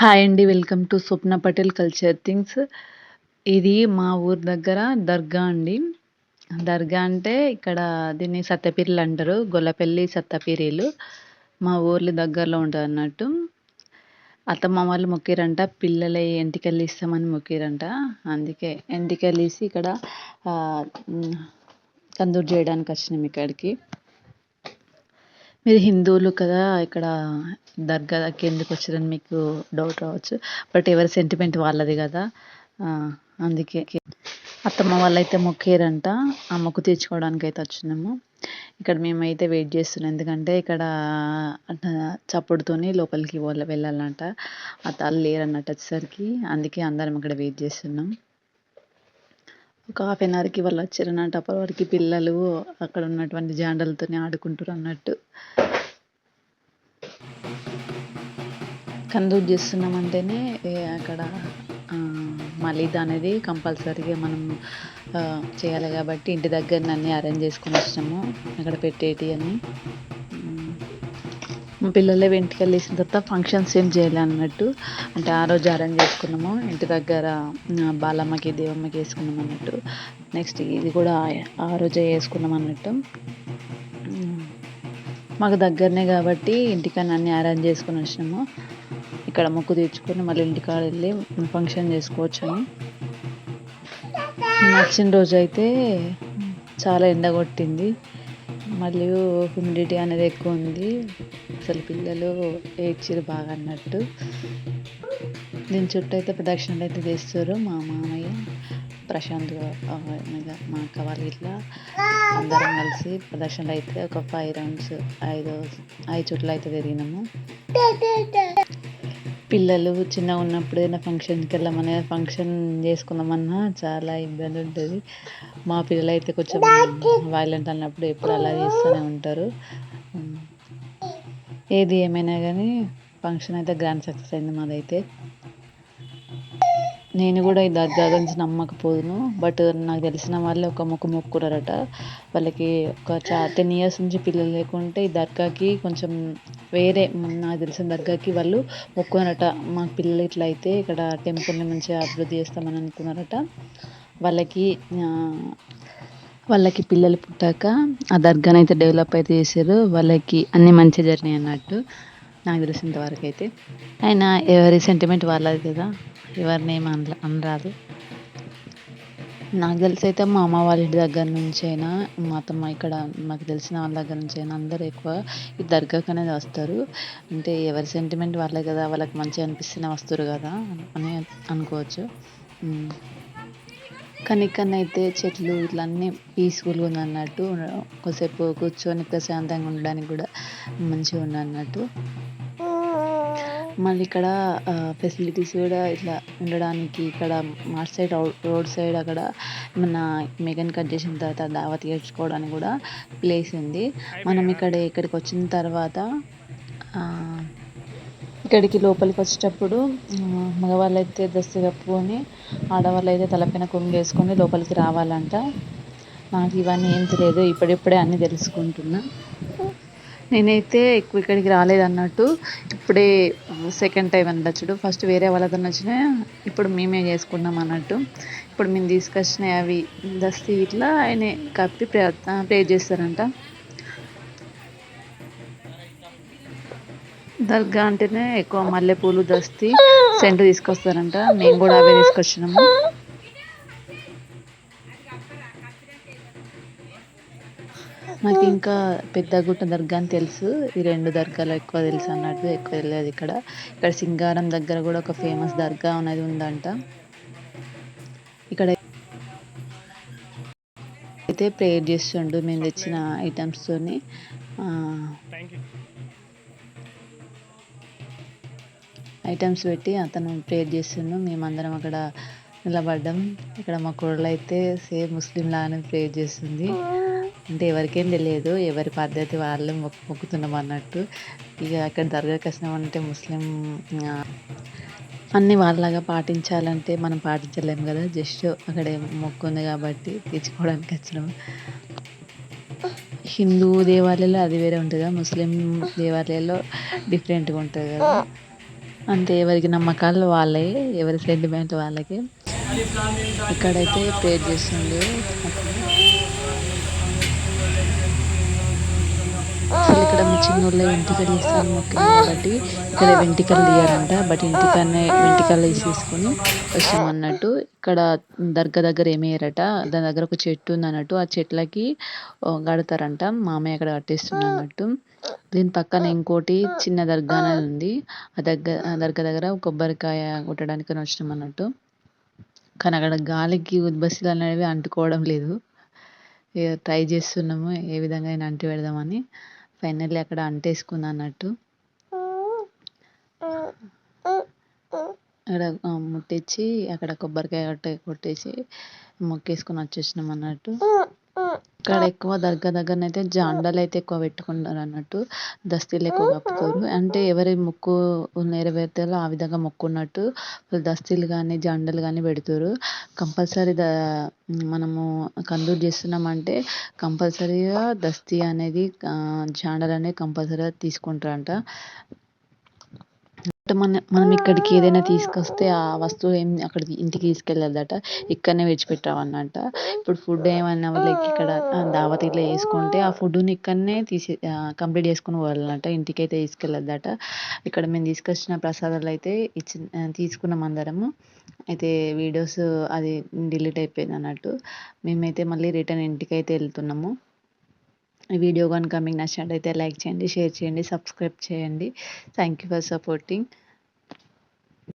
Hi అండి welcome to Swapna Patel culture things. ఇది మా ఊరు దగ్గర దర్గా అండి. దర్గా అంటే ఇక్కడ దీన్ని సత్తపీరీలు అంటారు గొల్లపల్లి సత్తపీరీలు మా ఊర్లో దగ్గరలో ఉంటుంది అన్నట్టు. అత్తమ్మ వాళ్ళు మొక్కిరంట పిల్లల ఎంటికలు ఇస్తామని మొక్కిరంట. అందుకే ఎంటికలు ఇసి ఇక్కడ తందూరు చేయడానికి వచ్చినాం ఇక్కడికి. మీరు హిందువులు కదా ఇక్కడ దర్గాకి ఎందుకు వచ్చారని మీకు డౌట్ రావచ్చు. బట్ ఎవరి సెంటిమెంట్ వాళ్ళది కదా. అందుకే. అత్తమ్మ వాళ్ళైతే మొక్కేరంట. ఆ మొక్కు తీర్చుకోవడానికి అయితే వచ్చినాము. ఇక్కడ మేమైతే వెయిట్ చేస్తున్నాం. ఎందుకంటే ఇక్కడ చప్పుడుతోని లోపలికి వెళ్ళాలంట. ఆ తల్లి లేరన్నట్టు వచ్చేసరికి అందుకే అందరం ఇక్కడ వెయిట్ చేస్తున్నాం. ఒక హాఫ్ అన్ అవర్కి వాళ్ళు వచ్చారన్నట్టు అప్పటి వరకు పిల్లలు అక్కడ ఉన్నటువంటి జాండలతోనే ఆడుకుంటారు అన్నట్టు. కందూరు చేస్తున్నామంటేనే అక్కడ మలీద అనేది కంపల్సరీగా మనం చేయాలి కాబట్టి ఇంటి దగ్గర అన్నీ అరేంజ్ చేసుకుని వచ్చినాము. అక్కడ పెట్టేటి అని. మా పిల్లలే వెంటికి వెళ్ళేసిన తర్వాత ఫంక్షన్స్ ఏం చేయాలి అన్నట్టు. అంటే ఆ రోజు అరేంజ్ చేసుకున్నాము. ఇంటి దగ్గర బాలమ్మకి దేవమ్మకి వేసుకున్నాం అన్నట్టు. నెక్స్ట్ ఇది కూడా ఆ రోజే వేసుకున్నాం అన్నట్టు. మాకు దగ్గరనే కాబట్టి ఇంటికన్నా అన్నీ అరేంజ్ చేసుకుని వచ్చినాము. ఇక్కడ మొక్కు తీర్చుకొని మళ్ళీ ఇంటికాడ వెళ్ళి ఫంక్షన్ చేసుకోవచ్చు అని నచ్చిన రోజు అయితే చాలా ఎండ కొట్టింది. మరియు హ్యూమిడిటీ అనేది ఎక్కువ ఉంది. అసలు పిల్లలు ఏడ్చిరు బాగా అన్నట్టు. దీని చుట్టూ అయితే ప్రదక్షిణలు అయితే చేస్తారు మా మామయ్య ప్రశాంత్ మా అక్క వాళ్ళు ఇట్లా అందరం కలిసి ప్రదక్షిణలు అయితే ఒక ఫైవ్ రౌండ్స్ ఐదు ఐదు చుట్లు అయితే తిరిగినాము పిల్లలు చిన్నగా ఉన్నప్పుడు ఏదైనా ఫంక్షన్కి వెళ్ళమని ఫంక్షన్ చేసుకుందామన్నా చాలా ఇబ్బంది ఉంటుంది. మా పిల్లలు అయితే కొంచెం వైలెంట్ అన్నప్పుడు ఎప్పుడు అలా చేస్తూనే ఉంటారు. ఏది ఏమైనా కానీ ఫంక్షన్ అయితే గ్రాండ్ సక్సెస్ అయింది మాదైతే. నేను కూడా ఈ దర్గా గురించి నమ్మకపోదును. బట్ నాకు తెలిసిన వాళ్ళు ఒక మొక్కు మొక్కుకున్నారట. వాళ్ళకి ఒక చా టెన్ ఇయర్స్ నుంచి పిల్లలు లేకుంటే ఈ దర్గాకి కొంచెం వేరే నాకు తెలిసిన దర్గాకి వాళ్ళు మొక్కున్నారట. మాకు పిల్లలు ఇట్లా అయితే ఇక్కడ టెంపుల్ని మంచిగా అభివృద్ధి చేస్తామని అనుకున్నారట. వాళ్ళకి వాళ్ళకి పిల్లలు పుట్టాక ఆ దర్గాని అయితే డెవలప్ అయితే చేశారు. వాళ్ళకి అన్నీ మంచిగా జరిగినాయి అన్నట్టు. నాకు తెలిసినంత వరకు అయితే అయినా ఎవరి సెంటిమెంట్ వాళ్ళది కదా ఎవరిని ఏమి అన అనరాదు. నాకు తెలిసి అయితే మా అమ్మ వాళ్ళ ఇంటి దగ్గర నుంచి అయినా మా అత్తమ్మ ఇక్కడ మాకు తెలిసిన వాళ్ళ దగ్గర నుంచి అయినా అందరూ ఎక్కువ ఈ దర్గాకు అనేది వస్తారు. అంటే ఎవరి సెంటిమెంట్ వాళ్ళే కదా వాళ్ళకి మంచిగా అనిపిస్తేనే వస్తారు కదా అని అనుకోవచ్చు. కానీ ఇక్కడ అయితే చెట్లు ఇట్లా అన్నీ పీస్ఫుల్గా ఉంది అన్నట్టు కొద్దిసేపు కూర్చొని ప్రశాంతంగా ఉండడానికి కూడా మంచిగా ఉంది అన్నట్టు మళ్ళీ ఇక్కడ ఫెసిలిటీస్ కూడా ఇట్లా ఉండడానికి ఇక్కడ మార్ట్ సైడ్ రోడ్ సైడ్ అక్కడ ఏమన్నా మెగన్ కట్ చేసిన తర్వాత దావత్ తీర్చుకోవడానికి కూడా ప్లేస్ ఉంది. మనం ఇక్కడ ఇక్కడికి వచ్చిన తర్వాత ఇక్కడికి లోపలికి వచ్చేటప్పుడు మగవాళ్ళు అయితే దస్తి కప్పుకొని ఆడవాళ్ళు అయితే తలపైన కొంగు వేసుకొని లోపలికి రావాలంట. నాకు ఇవన్నీ ఏం తెలియదు ఇప్పుడిప్పుడే అన్నీ తెలుసుకుంటున్నా. నేనైతే ఎక్కువ ఇక్కడికి రాలేదన్నట్టు ఇప్పుడే సెకండ్ టైం అనొచ్చుడు ఫస్ట్ వేరే వాళ్ళతో నచ్చిన ఇప్పుడు మేమే చేసుకున్నాం అన్నట్టు. ఇప్పుడు మేము తీసుకొచ్చినవి అవి దస్తీ ఇట్లా ఆయన కప్పి ప్రే ప్రే చేస్తారంట. దర్గా అంటేనే ఎక్కువ మల్లెపూలు దస్తి సెంటు తీసుకొస్తారంట. మేము కూడా అవే తీసుకొచ్చినాము. నాకు ఇంకా పెద్దగుట్ట దర్గా అని తెలుసు. ఈ రెండు దర్గాలు ఎక్కువ తెలుసు అన్నట్టు ఎక్కువ తెలియదు ఇక్కడ. ఇక్కడ సింగారం దగ్గర కూడా ఒక ఫేమస్ దర్గా అనేది ఉందంట. ఇక్కడ అయితే ప్రేయర్ చేస్తుండు. మేము తెచ్చిన ఐటమ్స్తోని ఐటమ్స్ పెట్టి అతను ప్రేయర్ చేస్తుండు. మేమందరం అక్కడ నిలబడ్డాం. ఇక్కడ మా కోడలు అయితే సేమ్ ముస్లిం లాగానే ప్రేయర్ చేస్తుంది. అంటే ఎవరికేం తెలియదు. ఎవరి పద్ధతి వాళ్ళు మొక్కు మొక్కుతున్నాం అన్నట్టు. ఇక అక్కడ దర్గాకి వచ్చినామంటే ముస్లిం అన్ని వాళ్ళలాగా పాటించాలంటే మనం పాటించలేము కదా. జస్ట్ అక్కడ మొక్కుంది కాబట్టి తీర్చుకోవడానికి వచ్చినాము హిందూ దేవాలయాల్లో అది వేరే ఉంటుంది? కదా ముస్లిం దేవాలయాల్లో డిఫరెంట్గా ఉంటుంది? కదా అంటే ఎవరికి నమ్మకాలు వాళ్ళే ఎవరి సెంటిమెంట్ వాళ్ళకి. ఇక్కడైతే ప్రేర్ చేస్తుండే అసలు ఇక్కడ మా చిన్నోళ్ళ వెంటికలు తీస్తాను కాబట్టి ఇక్కడ వెంట్రుకలు తీయారంట. బట్ ఇంటికన్నే వెంటికలు వేసేసుకొని వచ్చాం అన్నట్టు. ఇక్కడ దర్గా దగ్గర ఏమేయరట? దాని దగ్గర ఒక చెట్టు ఉంది అన్నట్టు ఆ చెట్లకి కడతారంట. మామయ్య అక్కడ కట్టేస్తున్నట్టు దీని పక్కన ఇంకోటి చిన్న దర్గా ఉంది. ఆ దగ్గర దర్గా దగ్గర కొబ్బరికాయ కొట్టడానికి వచ్చినాం అన్నట్టు. కానీ అక్కడ గాలికి ఉద్బస్సులు అనేవి అంటుకోవడం లేదు. ట్రై చేస్తున్నాము ఏ విధంగా అయినా అంటి పెడదామని ఫైనల్లీ అక్కడ అంటేసుకుంది అన్నట్టు అక్కడ ముట్టించి అక్కడ కొబ్బరికాయ కొట్టేసి మొక్కేసుకొని వచ్చేసినాం అన్నట్టు ఇక్కడ ఎక్కువ దర్గా దగ్గర అయితే జాండలు అయితే ఎక్కువ పెట్టుకుంటారు అన్నట్టు దస్తీలు ఎక్కువ కప్పుతారు. అంటే ఎవరి మొక్కు నెరవేరుతారో ఆ విధంగా మొక్కున్నట్టు దస్తీలు కానీ జాండలు కానీ పెడతారు. కంపల్సరీ ద మనము కందూరు చేస్తున్నామంటే కంపల్సరీగా దస్తీ అనేది జాండలు అనేది కంపల్సరీగా తీసుకుంటారంట. మన మనం ఇక్కడికి ఏదైనా తీసుకొస్తే ఆ వస్తువు ఏం అక్కడ ఇంటికి తీసుకెళ్ళదట ఇక్కడనే విడిచిపెట్టామన్నట ఇప్పుడు ఫుడ్ ఏమైనా వాళ్ళకి ఇక్కడ దావత్ ఇట్లా చేసుకుంటే ఆ ఫుడ్ని ఇక్కడనే తీసి కంప్లీట్ చేసుకుని పోవాలన్నట ఇంటికైతే అయితే తీసుకెళ్ళొద్దట ఇక్కడ మేము తీసుకొచ్చిన ప్రసాదాలు అయితే ఇచ్చి తీసుకున్నాం అందరము. అయితే వీడియోస్ అది డిలీట్ అయిపోయింది అన్నట్టు మేమైతే మళ్ళీ రిటర్న్ ఇంటికైతే వెళ్తున్నాము. వీడియో కనుక మీకు నచ్చినట్టయితే లైక్ చేయండి షేర్ చేయండి సబ్స్క్రైబ్ చేయండి. Thank you for supporting